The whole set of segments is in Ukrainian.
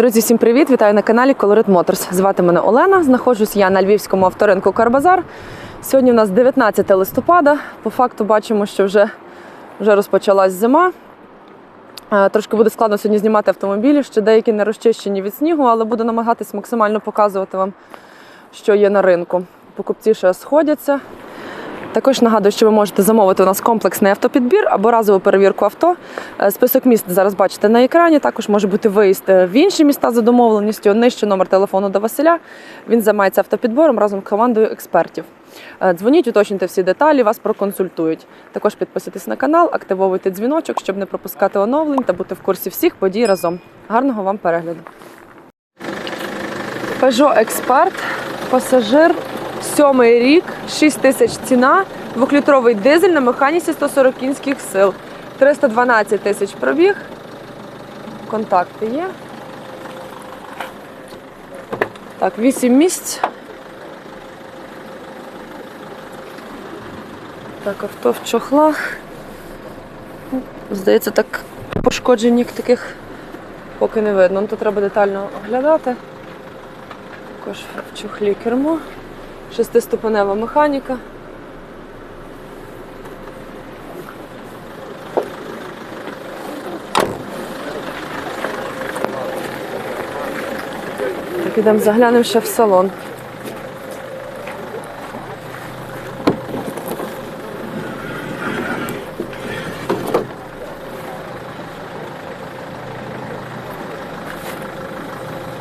Друзі, всім привіт! Вітаю на каналі Colorit Motors. Звати мене Олена. Знаходжусь я на львівському авторинку Карбазар. Сьогодні у нас 19 листопада. По факту бачимо, що вже, вже розпочалась зима. Е, Трошки буде складно сьогодні знімати автомобілі, ще деякі не розчищені від снігу, але буду намагатись максимально показувати вам, що є на ринку. Покупці ще сходяться. Також нагадую, що ви можете замовити у нас комплексний автопідбір або разову перевірку авто. Е, Список міст зараз бачите на екрані. Також може бути виїзд е, в інші міста за домовленістю. Нижче номер телефону до Василя. Він займається автопідбором разом з командою експертів. Е, Дзвоніть, уточнюйте всі деталі, вас проконсультують. Також підписуйтесь на канал, активовуйте дзвіночок, щоб не пропускати оновлень та бути в курсі всіх подій разом. Гарного вам перегляду. Peugeot Expert, пасажир, сьомий рік, 6 тисяч ціна, двохлітровий дизель на механіці 140 кінських сил, 312 тисяч пробіг. Контакти є. Так, 8 місць. Так, авто в чохлах. Здається, так пошкоджень таких поки не видно. Ну, Тут треба детально оглядати. Також в чохлі кермо, шестиступенева механіка. Так, ідемо заглянемо ще в салон.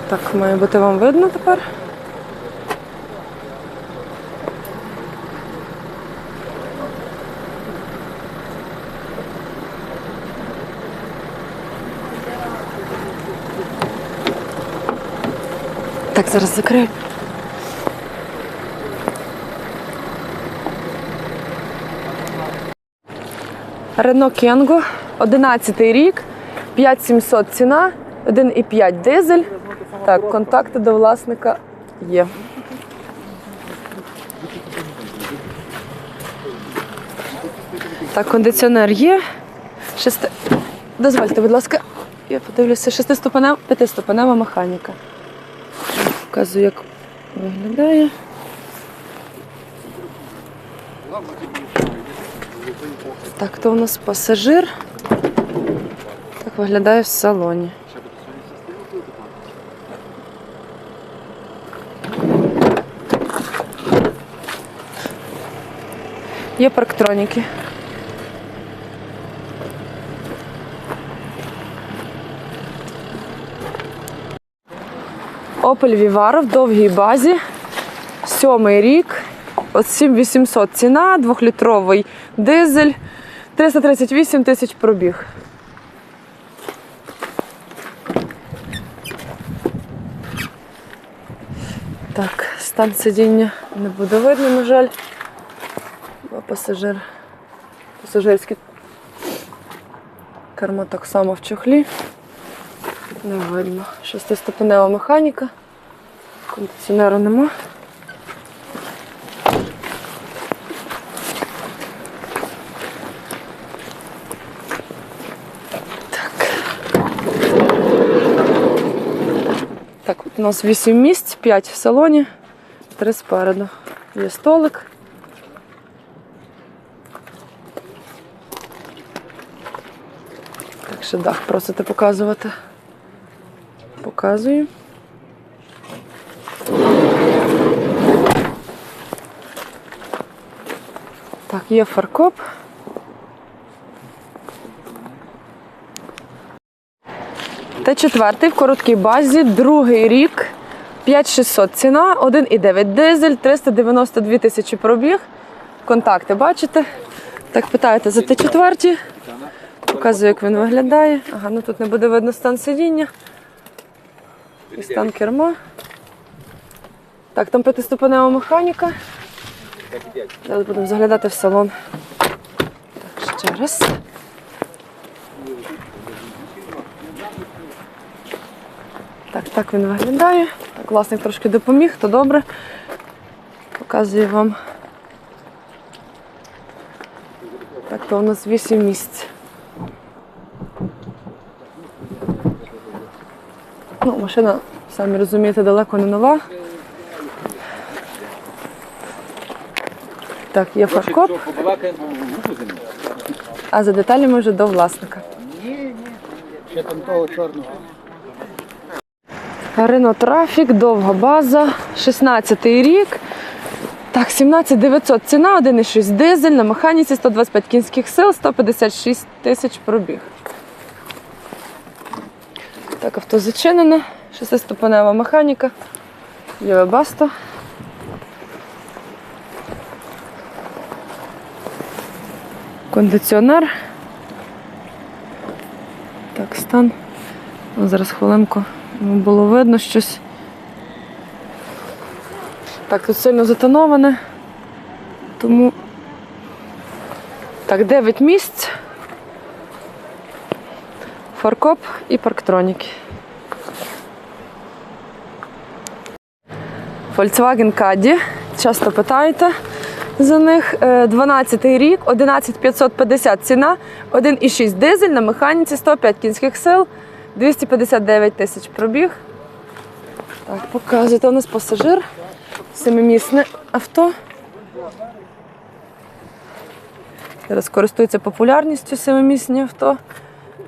Так, має бути вам видно тепер. Так, зараз закрию. Рено Кенго, 11 рік, 5700 ціна, 1,5 дизель. Так, контакти до власника є. Так, кондиціонер є. Шести... Дозвольте, будь ласка, я подивлюся, шестиступенева, п'ятиступенева механіка. Показую, як виглядає. Так, то у нас пасажир. Так виглядає в салоні. Є парктроніки. Opel Vivaro в довгій базі. Сьомий рік. От 7800 ціна, двохлітровий дизель, 338 тисяч пробіг. Так, стан сидіння не буде видно, на жаль. Пасажир. Пасажирське кермо так само в чохлі. Не видно. Шестиступенева механіка. Кондиціонеру нема. Так. Так, у нас 8 місць, 5 в салоні, 3 спереду. Є столик. Так що дах просите показувати. Показую. Так, є фаркоп. Т4 в короткій базі, другий рік, 5600 ціна, 1,9 дизель, 392 тисячі пробіг. Контакти бачите. Так, питаєте за Т4. Показую, як він виглядає. Ага, ну тут не буде видно стан сидіння. І стан керма. Так, там п'ятиступенева механіка. Зараз будемо заглядати в салон. Так, ще раз. Так, так він виглядає. Так, власник трошки допоміг, то добре. Показую вам. Так, то у нас 8 місць. Ну, машина, самі розумієте, далеко не нова. Так, є фаркоп, а за деталями вже до власника. Ні, ні. Ще там того чорного. Рено Трафік, довга база, 16-й рік. Так, 17 900 ціна, 1,6 дизель на механіці, 125 кінських сил, 156 тисяч пробіг. Так, авто зачинене, шестиступенева механіка, є вебасто. Кондиціонер. Так, стан. О, зараз хвилинку. Ну, Було видно щось. Так, тут сильно затоноване. Тому. Так, 9 місць. Фаркоп і парктроніки. Volkswagen Caddy. Часто питаєте за них. Е, 12 рік, 11550 ціна, 1,6 дизель на механіці, 105 кінських сил, 259 тисяч пробіг. Так, показуєте, у нас пасажир, семимісне авто. Зараз користується популярністю семимісні авто.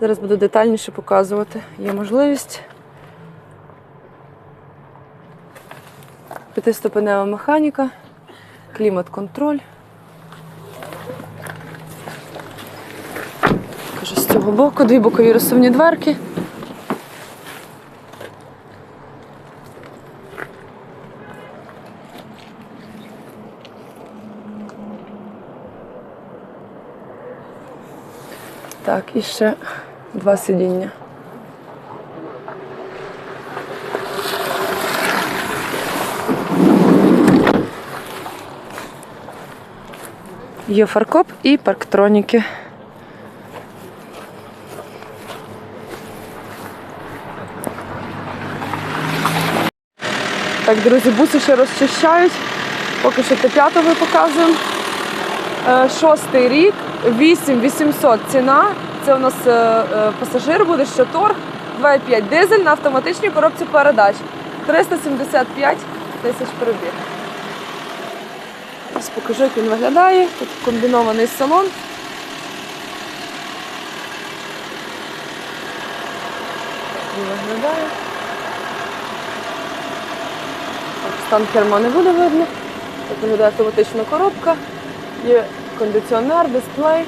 Зараз буду детальніше показувати. Є можливість. П'ятиступенева механіка, клімат-контроль. Кажу, з цього боку, дві бокові розсувні дверки. Так, і ще два сидіння. Є фаркоп і парктроніки. Так, друзі, буси ще розчищають. Поки що Т5 показуємо. Е, Шостий рік, 8800 ціна. Це у нас е, е, пасажир буде ще торг, 2,5 дизель на автоматичній коробці передач. 375 тисяч пробіг. Ось покажу, як він виглядає. Тут комбінований салон. Він виглядає. Стан керма не буде видно. Тут виглядає автоматична коробка. Є кондиціонер, дисплей.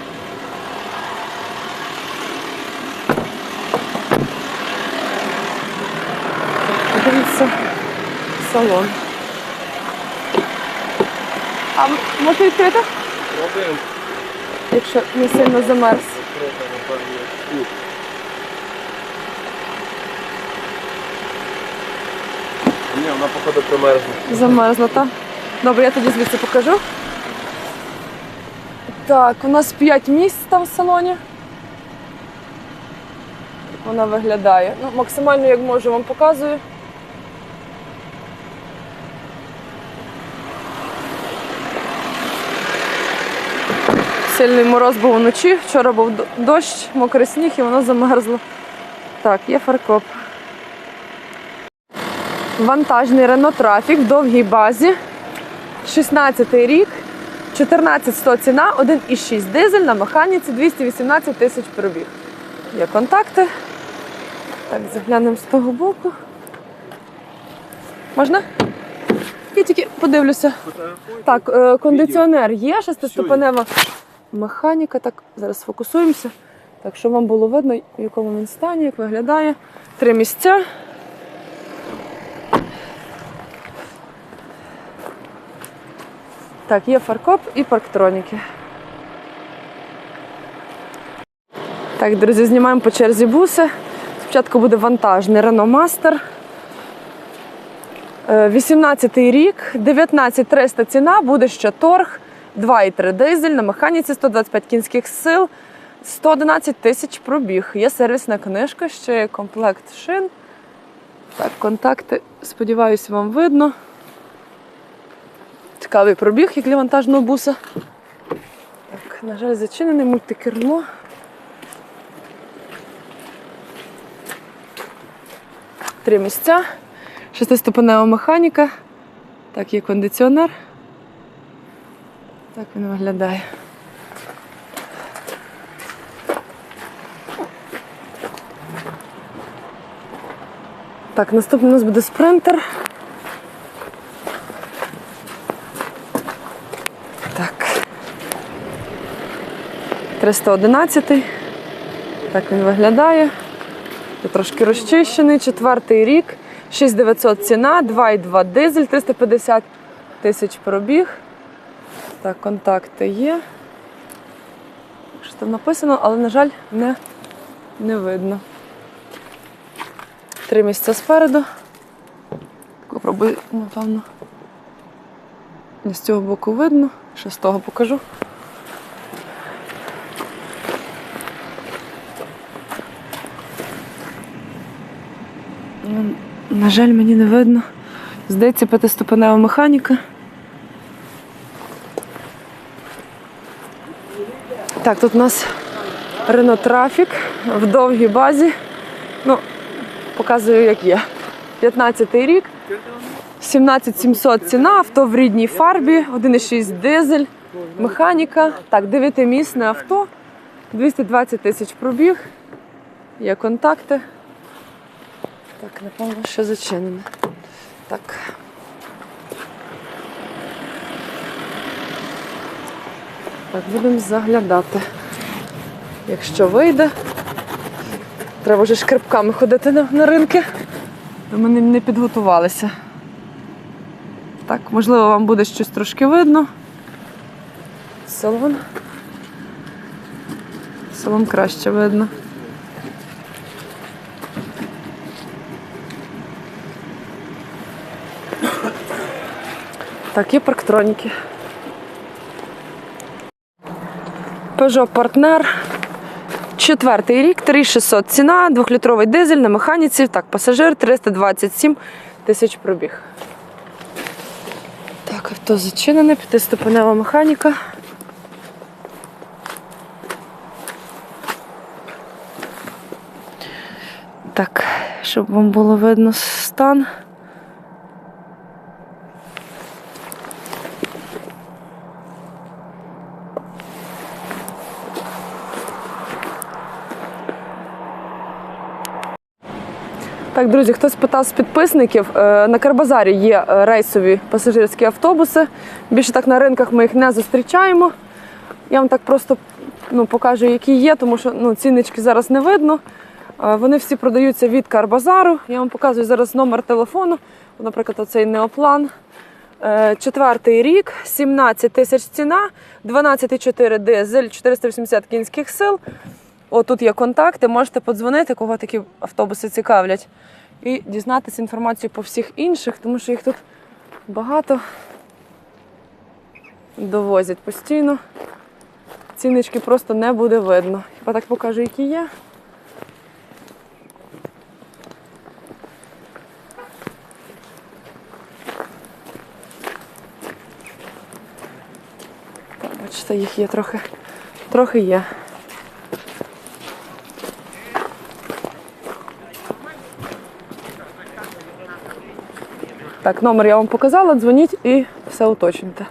Дивіться, салон. А можна відкрити? Робимо. Якщо не сильно замерз. Ні, вона походу промерзла. Замерзла, так? Добре, я тоді звідси покажу. Так, у нас 5 місць там в салоні. Вона виглядає. Ну, максимально, як можу, вам показую. Сильний мороз був вночі, вчора був дощ, мокрий сніг і воно замерзло. Так, є фаркоп. Вантажний Renault Traffic в довгій базі. 16 рік, 14100 ціна, 1,6 дизель на механіці, 218 тисяч пробіг. Є контакти. Так, заглянемо з того боку. Можна? Я тільки подивлюся. Так, е, кондиціонер є, шестиступенева механіка. Так, зараз фокусуємося. Так, щоб вам було видно, в якому він стані, як виглядає. Три місця. Так, є фаркоп і парктроніки. Так, друзі, знімаємо по черзі буси. Спочатку буде вантажний Renault Master. Е, 18 рік, 19300 ціна, буде ще торг, 2,3 дизель на механіці, 125 кінських сил, 111 тисяч пробіг. Є сервісна книжка, ще є комплект шин. Так, контакти, сподіваюся, вам видно. Цікавий пробіг, як для вантажного буса. Так, на жаль, зачинене мультикермо. Три місця. Шестиступенева механіка. Так, є кондиціонер. Так він виглядає. Так, наступний у нас буде спринтер. Так. 311. Так він виглядає. Тут трошки розчищений. Четвертий рік. 6900 ціна, 2,2 дизель, 350 тисяч пробіг. Так, контакти є. Що там написано, але, на жаль, не, не видно. Три місця спереду. Попробую, напевно. З цього боку видно. Ще з того покажу. Ну, На жаль, мені не видно. Здається, п'ятиступенева механіка. Так, тут у нас Traffic в довгій базі. Ну, показую, як є. 15-й рік. 17700 ціна, авто в рідній фарбі, 1,6 дизель, механіка. Так, 9-місне авто, 220 тисяч пробіг. Є контакти. Так, напевно, що зачинене. Так. Так, будемо заглядати. Якщо вийде. Треба вже шкребками ходити на, на ринки. Ми не підготувалися. Так, можливо, вам буде щось трошки видно. Салон. Салон краще видно. Так, є парктроніки. Peugeot Partner. Четвертий рік, 3600 ціна, двохлітровий дизель на механіці. Так, пасажир 327 тисяч пробіг. Так, авто зачинене, п'ятиступенева механіка. Так, щоб вам було видно стан. Так, друзі, хтось питав з підписників. е, На Карбазарі є е, рейсові пасажирські автобуси. Більше так на ринках ми їх не зустрічаємо. Я вам так просто ну, покажу, які є, тому що ну, ціннички зараз не видно. Е, Вони всі продаються від Карбазару. Я вам показую зараз номер телефону. Наприклад, оцей неоплан. Четвертий рік, 17 тисяч ціна, 12,4 дизель, 480 кінських сил. Отут є контакти, можете подзвонити, кого такі автобуси цікавлять, і дізнатися інформацію по всіх інших, тому що їх тут багато довозять постійно. Ціннички просто не буде видно. Хіба так покажу, які є. Бачите, їх є трохи, трохи є. Так, номер я вам показала, дзвоніть і все уточните.